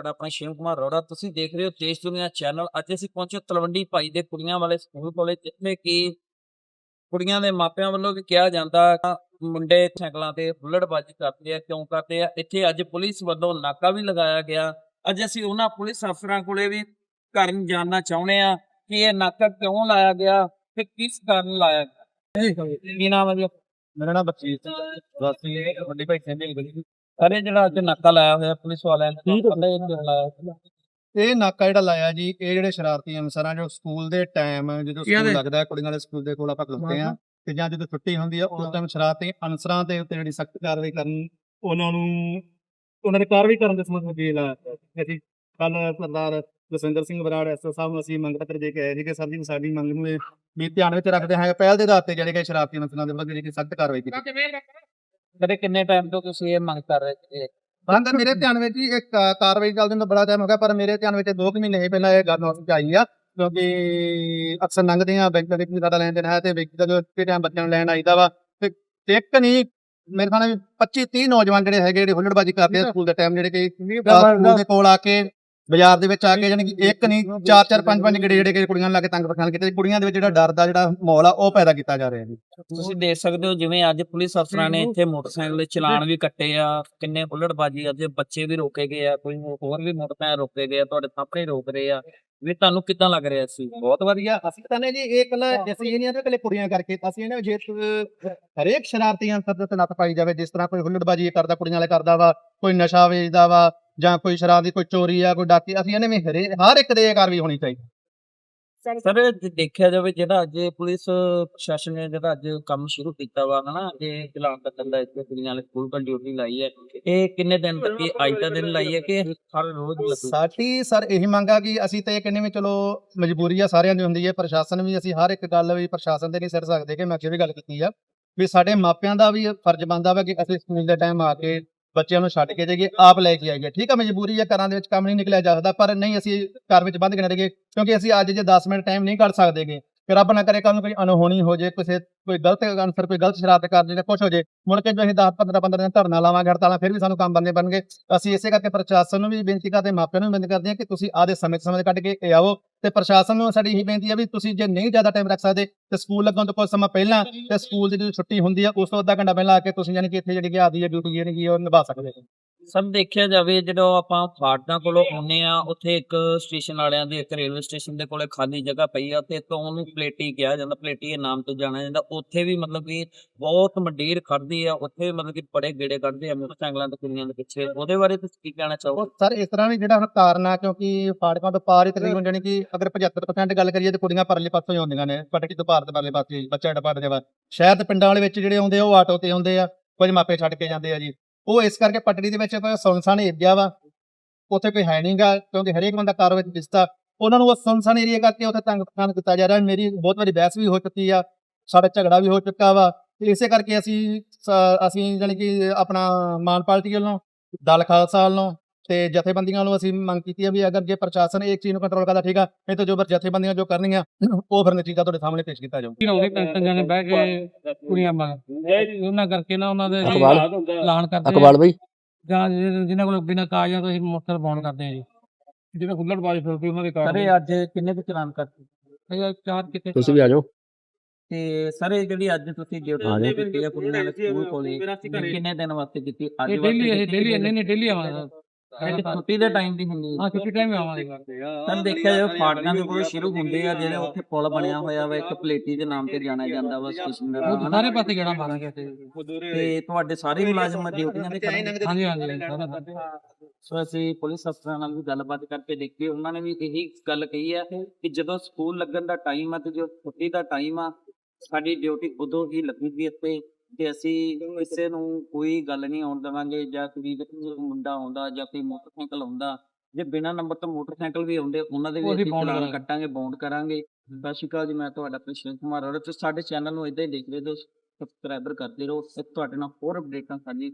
ਤੁਹਾਡਾ ਆਪਣਾ ਸ਼ਿਵ ਕੁਮਾਰ ਅਰੋੜਾ। ਤੁਸੀਂ ਦੇਖ ਰਹੇ ਹੋ ਦੇਸ਼ ਦੁਨੀਆ ਚੈਨਲ। ਅੱਜ ਅਸੀਂ ਪਹੁੰਚੇ ਤਲਵੰਡੀ ਭਾਈ ਦੇ ਕੁੜੀਆਂ ਵਾਲੇ ਸਕੂਲ ਕੋਲੇ, ਜਿੱਥੇ ਕਿ ਕੁੜੀਆਂ ਦੇ ਮਾਪਿਆਂ ਵੱਲੋਂ ਵੀ ਕਿਹਾ ਜਾਂਦਾ ਮੁੰਡੇ ਸਾਈਕਲਾਂ ਤੇ ਹੁੱਲੜਬਾਜ਼ੀ ਕਰਦੇ ਆ, ਕਿਉਂ ਕਰਦੇ ਆ। ਇੱਥੇ ਅੱਜ ਪੁਲਿਸ ਵੱਲੋਂ ਨਾਕਾ ਵੀ ਲਗਾਇਆ ਗਿਆ। ਅੱਜ ਅਸੀਂ ਉਹਨਾਂ ਪੁਲਿਸ ਅਫਸਰਾਂ ਕੋਲੇ ਵੀ ਕਰਨ ਜਾਣਨਾ ਚਾਹੁੰਦੇ ਆ ਕਿ ਇਹ ਨਾਕਾ ਕਿਉਂ ਲਾਇਆ ਗਿਆ ਤੇ ਕਿਸ ਕਾਰਨ ਲਾਇਆ ਗਿਆ। ਕੀ ਨਾਮ ਹੈ ਜੀ? ਮੇਰਾ ਨਾਮ ਬਖਸ਼ੀਸ਼ ਸਿੰਘ ਵਾਸੀ ਵੱਡੀ ਭਾਈ ਸਿੰਘ ਦੀ ਅਰੇ ਜਿਹੜਾ ਅੱਜ ਨਾਕਾ ਲਾਇਆ ਹੋਇਆ ਪੁਲਿਸ ਵਾਲਿਆਂ ਨੇ ਪਤਾ ਇਹ ਕਿਉਂ ਲਾਇਆ ਹੋਇਆ? ਇਹ ਨਾਕਾ ਜਿਹੜਾ ਲਾਇਆ ਜੀ ਇਹ ਜਿਹੜੇ ਸ਼ਰਾਰਤੀ ਅਨਸਰਾਂ ਜੋ ਸਕੂਲ ਦੇ ਟਾਈਮ ਜਦੋਂ ਸਕੂਲ ਲੱਗਦਾ ਹੈ, ਕੁੜੀਆਂ ਦੇ ਸਕੂਲ ਦੇ ਕੋਲ ਆਪਾਂ ਖਲੋਤੇ ਆ ਤੇ ਜਾਂ ਜਦੋਂ ਛੁੱਟੀ ਹੁੰਦੀ ਆ ਉਸ ਟਾਈਮ ਸ਼ਰਾਰਤੀ ਅਨਸਰਾਂ ਦੇ ਉੱਤੇ ਜਿਹੜੀ ਸਖਤ ਕਾਰਵਾਈ ਕਰਨ ਉਹਨਾਂ ਨੂੰ ਉਹਨਾਂ ਦੇ ਕਾਰਵਾਈ ਕਰਨ ਦੇ ਸੰਬੰਧ ਵਿੱਚ ਇਹ ਲਾਇਆ ਗਿਆ। ਅਸੀਂ ਕੱਲ ਸਰਦਾਰ ਜਸਵਿੰਦਰ ਸਿੰਘ ਬਰਾੜ ਐਸਓ ਸਾਹਿਬ ਨੂੰ ਅਸੀਂ ਮੰਗ ਪੱਤਰ ਦੇ ਕੇ ਆਏ ਸੀ ਕਿ ਸਰ ਜੀ ਸਾਡੀ ਮੰਗ ਨੂੰ ਇਹ ਵੀ ਧਿਆਨ ਵਿੱਚ ਰੱਖਦੇ ਹਾਂ ਪਹਿਲ ਦੇ ਆਧਾਰ ਤੇ ਜਿਹੜੇ ਕਿ ਸ਼ਰਾਰਤੀ ਅਨਸਰਾਂ ਦੇ ਵਿਰੁੱਧ ਜਿਹੜੀ ਸਖਤ ਕਾਰਵਾਈ ਕੀਤੀ ਕਦੇ ਕਿੰਨੇ ਟਾਈਮ ਤੋਂ ਤੁਸੀਂ ਇਹ ਮੰਗ ਕਰ ਰਹੇ ਸੀ ਤਾਂ ਮੇਰੇ ਧਿਆਨ ਵਿੱਚ ਹੀ ਇੱਕ ਕਾਰਵਾਈ ਚੱਲਦੇ ਨੂੰ ਬੜਾ ਟਾਈਮ ਹੋ ਗਿਆ ਪਰ ਮੇਰੇ ਧਿਆਨ ਵਿੱਚ 2 ਮਹੀਨੇ ਪਹਿਲਾਂ ਇਹ ਗੱਲ ਨੋਟਿਸ ਆਈ ਆ ਕਿਉਂਕਿ ਅਕਸਰ ਲੰਘਦੇ ਆ ਬੈਂਕ ਦੇ ਜ਼ਿਆਦਾ ਲੈਣ ਦੇਣ ਹੈ ਤੇ ਬੈਂਕ ਦਾ ਜੋ ਟਾਈਮ ਬੱਚਿਆਂ ਨੂੰ ਲੈਣ ਆਈਦਾ ਵਾ ਤੇ ਇੱਕ ਨਹੀਂ ਮੇਰੇ ਨਾਲ 25 30 ਨੌਜਵਾਨ ਜਿਹੜੇ ਹੈਗੇ ਜਿਹੜੇ ਹੁੱਲੜਬਾਜ਼ੀ ਕਰਦੇ ਆ ਸਕੂਲ ਦੇ ਟਾਈਮ ਜਿਹੜੇ ਕਿ ਸਕੂਲ ਦੇ ਕੋਲ ਆ ਕੇ ਬਾਜ਼ਾਰ ਦੇ ਵਿੱਚ ਆ ਕੇ ਜਾਣੀ ਕਿ ਇੱਕ ਨਹੀਂ ਚਾਰ ਚਾਰ ਪੰਜ ਪੰਜ ਗੇੜੇ ਜਿਹੜੇ ਕਿ ਕੁੜੀਆਂ ਨੂੰ ਲਾ ਕੇ ਤੰਗ ਪਰੇਸ਼ਾਨ ਕੀਤੇ। ਕੁੜੀਆਂ ਦੇ ਵਿੱਚ ਜਿਹੜਾ ਡਰ ਦਾ ਜਿਹੜਾ ਮਾਹੌਲ ਆ ਉਹ ਪੈਦਾ ਕੀਤਾ ਜਾ ਰਿਹਾ ਜੀ। ਤੁਸੀਂ ਦੇਖ ਸਕਦੇ ਹੋ ਜਿਵੇਂ ਅੱਜ ਪੁਲਿਸ ਅਫਸਰਾਂ ਨੇ ਇੱਥੇ ਮੋਟਰਸਾਈਕਲ ਦੇ ਚਲਾਨ ਵੀ ਕੱਟੇ ਆ ਕਿੰਨੇ ਹੁੱਲੜਬਾਜੀ ਅੱਜ ਬੱਚੇ ਵੀ ਰੋਕੇ ਗਏ ਆ ਕੋਈ ਹੋਰ ਵੀ ਮੋਟਰਸਾਈਕਲ ਰੋਕੇ ਗਏ ਆ ਤੁਹਾਡੇ ਸਾਹਮਣੇ ਰੋਕ ਰਹੇ ਆ। ਵੀ ਤੁਹਾਨੂੰ ਕਿੱਦਾਂ ਲੱਗ ਰਿਹਾ ਸੀ? ਬਹੁਤ ਵਧੀਆ। ਅਸੀਂ ਤਾਂ ਨੇ ਜੀ ਇਹ ਕੱਲਾ ਅਸੀਂ ਇਹ ਨਹੀਂ ਆਂਦੇ ਕੱਲੇ ਕੁੜੀਆਂ ਕਰਕੇ ਅਸੀਂ ਇਹਨੇ ਜੇ ਤ- ਹਰੇਕ ਸ਼ਰਾਰਤੀ ਅੰਸਰ ਦੇ ਉੱਤੇ ਨੱਥ ਪਾਈ ਜਾਵੇ ਜਿਸ ਤਰ੍ਹਾਂ ਕੋਈ ਹੁੱਲੜਬਾਜੀ ਕਰਦਾ ਕੁੜੀਆਂ ਵਾਲੇ ਕਰਦਾ ਵਾ ਕੋਈ ਨਸ਼ਾ ਵੇਚਦਾ ਵਾ ਜਾਂ ਕੋਈ ਸ਼ਰਾਬ ਦੀ ਕੋਈ ਚੋਰੀ ਆ ਕੋਈ ਡਾਕੀ ਅਸੀਂ ਇਹਨੇ ਵੀ ਹਰੇ ਹਰ ਇੱਕ ਦੇ ਇਹ ਕਾਰਵਾਈ ਹੋਣੀ ਚਾਹੀਦੀ। ਸਰ ਜੇ ਦੇਖਿਆ ਜਾਵੇ ਜਿਹੜਾ ਅੱਜ ਇਹ ਪੁਲਿਸ ਪ੍ਰਸ਼ਾਸਨ ਨੇ ਜਿਹੜਾ ਅੱਜ ਕੰਮ ਸ਼ੁਰੂ ਕੀਤਾ ਵਾ ਹਨਾ ਇਹ ਚਲਾਨ ਕੱਟਣ ਦਾ ਇੱਥੇ ਕੁੜੀਆਂ ਵਾਲੇ ਸਕੂਲ ਕੋਲ ਡਿਊਟੀ ਲਾਈ ਹੈ ਇਹ ਕਿੰਨੇ ਦਿਨ ਤੱਕ ਇਹ ਅੱਜ ਦਾ ਦਿਨ ਲਾਈ ਹੈ ਕਿ ਹਰ ਰੋਜ਼ ਲੱਗੂ? ਸਾਡੀ ਸਰ ਇਹੀ ਮੰਗ ਕਿ ਅਸੀਂ ਤਾਂ ਇਹ ਵੀ ਚਲੋ ਮਜਬੂਰੀ ਆ ਸਾਰਿਆਂ ਦੀ ਹੁੰਦੀ ਹੈ ਪ੍ਰਸ਼ਾਸਨ ਵੀ ਅਸੀਂ ਹਰ ਇੱਕ ਗੱਲ ਵੀ ਪ੍ਰਸ਼ਾਸਨ ਤੇ ਨਹੀਂ ਸਿਰ ਸਕਦੇ ਕਿ ਮੈਂ ਅੱਗੇ ਵੀ ਗੱਲ ਕੀਤੀ ਆ ਵੀ ਸਾਡੇ ਮਾਪਿਆਂ ਦਾ ਵੀ ਫਰਜ਼ ਬਣਦਾ ਵਾ ਕਿ ਅਸੀਂ ਸਕੂਲ ਦੇ ਟਾਈਮ ਆ ਕੇ ਬੱਚਿਆਂ ਨੂੰ ਛੱਡ ਕੇ ਜਾਈਏ, ਆਪ ਲੈ ਕੇ ਆਈਏ। ਠੀਕ ਆ, ਮਜਬੂਰੀ ਹੈ ਘਰਾਂ ਦੇ ਵਿੱਚ ਕੰਮ ਨਹੀਂ ਨਿਕਲਿਆ ਜਾ ਸਕਦਾ, ਪਰ ਨਹੀਂ, ਅਸੀਂ ਘਰ ਵਿੱਚ ਬੰਦ ਕੇ ਨਾ ਰਹੀਏ ਕਿਉਂਕਿ ਅਸੀਂ ਅੱਜ ਜੇ 10 ਮਿੰਟ ਟਾਈਮ ਨਹੀਂ ਕੱਢ ਸਕਦੇਗੇ ਕਿ ਰੱਬ ਨਾ ਕਰੇ ਕੱਲ ਨੂੰ ਕੋਈ ਅਨਹੋਣੀ ਹੋ ਜੇ, ਕਿਸੇ ਕੋਈ ਗਲਤ ਅਨਸਰ ਕੋਈ ਗਲਤ ਸ਼ਰਾਰਤ ਕਰ ਜੇ ਜਾਂ ਕੁਝ ਹੋ ਜੇ, ਮੁੜ ਕੇ ਜੋ ਅਸੀਂ 10 15 15 ਦਿਨ ਧਰਨਾ ਲਾਵਾਂਗੇ ਹੜਤਾਲਾਂ, ਫਿਰ ਵੀ ਸਾਨੂੰ ਕੰਮ ਬੰਨੇ ਬਣਨਗੇ। ਅਸੀਂ ਇਸੇ ਕਰਕੇ ਪ੍ਰਸ਼ਾਸਨ ਨੂੰ ਵੀ ਬੇਨਤੀ ਕਰਦੇ ਮਾਪਿਆਂ ਨੂੰ ਵੀ ਬੇਨਤੀ ਕਰਦੇ ਹਾਂ ਕਿ ਤੁਸੀਂ ਆਦੇ ਸਮੇਂ ਸਮੇਂ ਕੱਢ ਕੇ ਇਹ ਆਓ ਤੇ ਪ੍ਰਸ਼ਾਸਨ ਨੂੰ ਸਾਡੀ ਇਹੀ ਬੇਨਤੀ ਹੈ ਵੀ ਤੁਸੀਂ ਜੇ ਨਹੀਂ ਜ਼ਿਆਦਾ ਟਾਈਮ ਰੱਖ ਸਕਦੇ ਤੇ ਸਕੂਲ ਲੱਗਣ ਤੋਂ ਕੁਝ ਸਮਾਂ ਪਹਿਲਾਂ ਤੇ ਸਕੂਲ ਦੀ ਜਦੋਂ ਛੁੱਟੀ ਹੁੰਦੀ ਹੈ ਉਸ ਤੋਂ ਅੱਧਾ ਘੰਟਾ ਪਹਿਲਾਂ ਆ ਕੇ ਤੁਸੀਂ ਯਾਨੀ ਕਿ ਇੱਥੇ ਜਿਹੜੀ ਕਿ ਆਦੀ ਹੈ ਡਿਊਟੀ ਜਿਹੜੀ ਕਿ ਉਹ ਨਿਭਾ ਸਕਦੇ ਹੋ। ਸਭ ਦੇਖਿਆ ਜਾਵੇ ਜਦੋਂ ਆਪਾਂ ਫਾਟਕਾਂ ਕੋਲੋਂ ਆਉਂਦੇ ਆ ਉੱਥੇ ਇੱਕ ਸਟੇਸ਼ਨ ਵਾਲਿਆਂ ਦੇ ਇੱਕ ਰੇਲਵੇ ਸਟੇਸ਼ਨ ਦੇ ਕੋਲੇ ਖਾਲੀ ਜਗ੍ਹਾ ਪਈ ਆ ਤੇ ਤੋਂ ਉਹਨੂੰ ਪਲੇਟੀ ਕਿਹਾ ਜਾਂਦਾ ਪਲੇਟੀ ਦੇ ਨਾਮ ਤੋਂ ਜਾਣਿਆ ਜਾਂਦਾ। ਉੱਥੇ ਵੀ ਮਤਲਬ ਕਿ ਬਹੁਤ ਮੰਡੀਰ ਖੜਦੀ ਆ ਉੱਥੇ ਵੀ ਮਤਲਬ ਕਿ ਬੜੇ ਗੇੜੇ ਕੱਢਦੇ ਆ ਮੋਟਰਸਾਈਕਲਾਂ ਤੇ ਕੁੜੀਆਂ ਦੇ ਪਿੱਛੇ। ਉਹਦੇ ਬਾਰੇ ਤੁਸੀਂ ਕੀ ਕਹਿਣਾ ਚਾਹੋਗੇ? ਸਰ ਇਸ ਤਰ੍ਹਾਂ ਵੀ ਜਿਹੜਾ ਹੁਣ ਕਾਰਨ ਆ ਕਿਉਂਕਿ ਫਾਟਕਾਂ ਤੋਂ ਪਾਰ ਹੀ ਤਕਰੀਬਨ ਜਾਣੀ ਕਿ ਅਗਰ 75% ਗੱਲ ਕਰੀਏ ਤੇ ਕੁੜੀਆਂ ਪਰਲੇ ਪਾਸੋਂ ਹੀ ਆਉਂਦੀਆਂ ਨੇ ਪਟਕੀ ਤੋਂ ਪਾਰ ਦੇ ਪਰਲੇ ਪਾਸੇ ਬੱਚਾ ਏਡਾ ਪੜਦੇ ਸ਼ਹਿਰ ਦੇ ਪਿੰਡਾਂ ਵਾਲੇ ਵਿੱਚ ਜਿਹੜੇ ਆਉਂਦੇ ਆ, ਉਹ ਆਟੋ ਤੇ ਆਉਂਦੇ ਆ ਕੁਝ ਮਾਪੇ ਛੱਡ ਕੇ ਜਾਂਦੇ ਆ ਜੀ। ਉਹ ਇਸ ਕਰਕੇ ਪਟੜੀ ਦੇ ਵਿੱਚ ਕੋਈ ਸੁਨਸਾਨ ਏਰੀਆ ਵਾ, ਉੱਥੇ ਕੋਈ ਹੈ ਨਹੀਂਗਾ ਕਿਉਂਕਿ ਹਰੇਕ ਬੰਦਾ ਕਾਰੋ ਵਿੱਚ ਦਿਸਦਾ। ਉਹਨਾਂ ਨੂੰ ਉਹ ਸੁਨਸਾਨ ਏਰੀਆ ਕਰਕੇ ਉੱਥੇ ਤੰਗ ਪਛਾਣ ਕੀਤਾ ਜਾ ਰਿਹਾ। ਮੇਰੀ ਬਹੁਤ ਵਾਰੀ ਬਹਿਸ ਵੀ ਹੋ ਚੁੱਕੀ ਆ, ਸਾਡਾ ਝਗੜਾ ਵੀ ਹੋ ਚੁੱਕਾ ਵਾ। ਇਸੇ ਕਰਕੇ ਅਸੀਂ ਅਸੀਂ ਜਾਣੀ ਕਿ ਆਪਣਾ ਮਾਨ ਪਾਰਟੀ ਵੱਲੋਂ, ਦਲ ਖਾਲਸਾ ਵੱਲੋਂ ਤੇ ਜਥੇਬੰਦੀਆਂ ਵੱਲੋਂ ਅਸੀਂ ਮੰਗ ਕੀਤੀ ਹੈ ਵੀ ਅਗਰ ਜੇ ਪ੍ਰਸ਼ਾਸਨ ਇਹ ਚੀਜ਼ ਨੂੰ ਕੰਟਰੋਲ ਕਰਦਾ ਠੀਕ ਆ ਨਹੀਂ ਤਾਂ ਜੋ ਫਿਰ ਜਥੇਬੰਦੀਆਂ ਜੋ ਕਰਨਗੀਆਂ ਉਹ ਫਿਰ ਨਤੀਜਾ ਤੁਹਾਡੇ ਸਾਹਮਣੇ ਪੇਸ਼ ਕੀਤਾ ਗਏ ਤਿੰਨ ਤਿੰਨ ਜਣੇ ਬਹਿ ਕੇ ਕੁੜੀਆਂ ਮੰਗ ਉਹਨਾਂ ਕਰਕੇ ਨਾ ਉਹਨਾਂ ਦੇ ਐਲਾਨ ਕਰਦੇ ਆ ਅਕਬਾਲ ਬਈ। ਜਾਂ ਜਿਹਨਾਂ ਜਿਹਨਾਂ ਕੋਲ ਬਿਨਾਂ ਕਾਗਜ਼ਾਂ ਤੋਂ ਅਸੀਂ ਮੋਟਰ ਬੌਂਡ ਕਰਦੇ ਆ ਜੀ। ਜਿਹੜੇ ਹੁੱਲੜਬਾਜ਼ ਫਿਰਦੇ ਉਹਨਾਂ ਦੇ ਕਾਗਜ਼। ਸਰ ਅੱਜ ਕਿੰਨੇ ਕੁ ਚਲਾਨ ਕਰਤੇ? ਚਾਰ ਕਿਤੇ ਤੁਸੀਂ ਵੀ ਆ ਜਾਓ। ਤੇ ਸਰ ਜਿਹੜੀ ਅੱਜ ਤੁਸੀਂ ਡਿਊਟੀ। ਕੀਤੀ ਹੈ ਕੁੜੀਆਂ ਵਾਲੇ ਸਕੂਲ ਕੋਲੇ ਕਿੰਨੇ ਦਿਨ ਵਾਸਤੇ ਕੀਤੀ? ਅੱਜ ਇਹ ਡੇਲੀ ਇਹ ਡੇਲੀ ਨਹੀਂ ਨਹੀਂ ਡੇਲੀ ਆਵਾਂਗੇ। ਇਹ ਛੁੱਟੀ ਦੇ ਟਾਈਮ ਦੀ ਹੁੰਦੀ ਹੈ। ਹਾਂ ਛੁੱਟੀ ਟਾਈਮ ਆਵਾਂਗੇ ਸਰ ਦੇਖਿਆ ਜਾਵੇ ਫਾਟਕਾਂ ਦੇ ਕੋਲ ਸ਼ੁਰੂ ਹੁੰਦੇ ਆ ਜਿਹੜੇ ਉੱਥੇ ਪੁਲ ਬਣਿਆ ਹੋਇਆ ਵਾ ਇੱਕ ਪਲੇਟੀ ਦੇ ਨਾਮ ਤੇ ਜਾਣਿਆ ਜਾਂਦਾ ਵਾ ਸਟੇਸ਼ਨ ਦਾ ਨਾਮ। ਸਾਰੇ ਪਾਸੇ ਗੇੜਾ ਮਾਰਾਂਗੇ ਅਸੀਂ ਤੇ ਤੁਹਾਡੇ ਸਾਰੇ ਮੁਲਾਜ਼ਮ ਡਿਊਟੀਆਂ ਤੇ ਕਰਨਗੇ ਹਾਂਜੀ ਹਾਂਜੀ ਸਾਰਾ ਸੋ ਅਸੀਂ ਪੁਲਿਸ ਅਫਸਰਾਂ ਨਾਲ ਵੀ ਗੱਲਬਾਤ ਕਰਕੇ ਦੇਖੀ ਉਹਨਾਂ ਨੇ ਵੀ ਇਹੀ ਗੱਲ ਕਹੀ ਹੈ। ਕਿ ਜਦੋਂ ਸਕੂਲ ਲੱਗਣ ਦਾ ਟਾਈਮ ਆ ਤੇ ਜੋ ਛੁੱਟੀ ਦਾ ਟਾਈਮ ਆ ਸਾਡੀ ਡਿਊਟੀ ਉਦੋਂ ਹੀ ਲੱਗੂਗੀ ਇੱਥੇ। ਤੇ ਅਸੀਂ ਕਿਸੇ ਨੂੰ ਕੋਈ ਗੱਲ ਨਹੀਂ ਆਉਣ ਦੇਵਾਂਗੇ ਜਾਂ ਕੋਈ ਮੁੰਡਾ ਆਉਂਦਾ ਜਾਂ ਕੋਈ ਮੋਟਰਸਾਈਕਲ ਆਉਂਦਾ ਜੇ ਬਿਨਾਂ ਨੰਬਰ ਤੋਂ ਮੋਟਰਸਾਈਕਲ ਵੀ ਆਉਂਦੇ ਉਹਨਾਂ ਦੇ ਵੀ ਅਸੀਂ ਚਲਾਨ। ਕੱਟਾਂਗੇ ਬੌਂਡ ਕਰਾਂਗੇ। ਸਤਿ ਸ਼੍ਰੀ ਅਕਾਲ ਜੀ ਮੈਂ ਤੁਹਾਡਾ ਕ੍ਰਿਸ਼ਨ ਕੁਮਾਰ ਔਰ ਤੁਸੀਂ ਸਾਡੇ ਚੈਨਲ ਨੂੰ ਇਦਾਂ ਹੀ ਦੇਖਦੇ ਰਹੋ ਸਬਸਕ੍ਰਾਈਬਰ ਕਰਦੇ ਰਹੋ। ਤੇ ਤੁਹਾਡੇ ਨਾਲ ਹੋਰ ਅਪਡੇਟਾਂ ਸਾਂਝੀ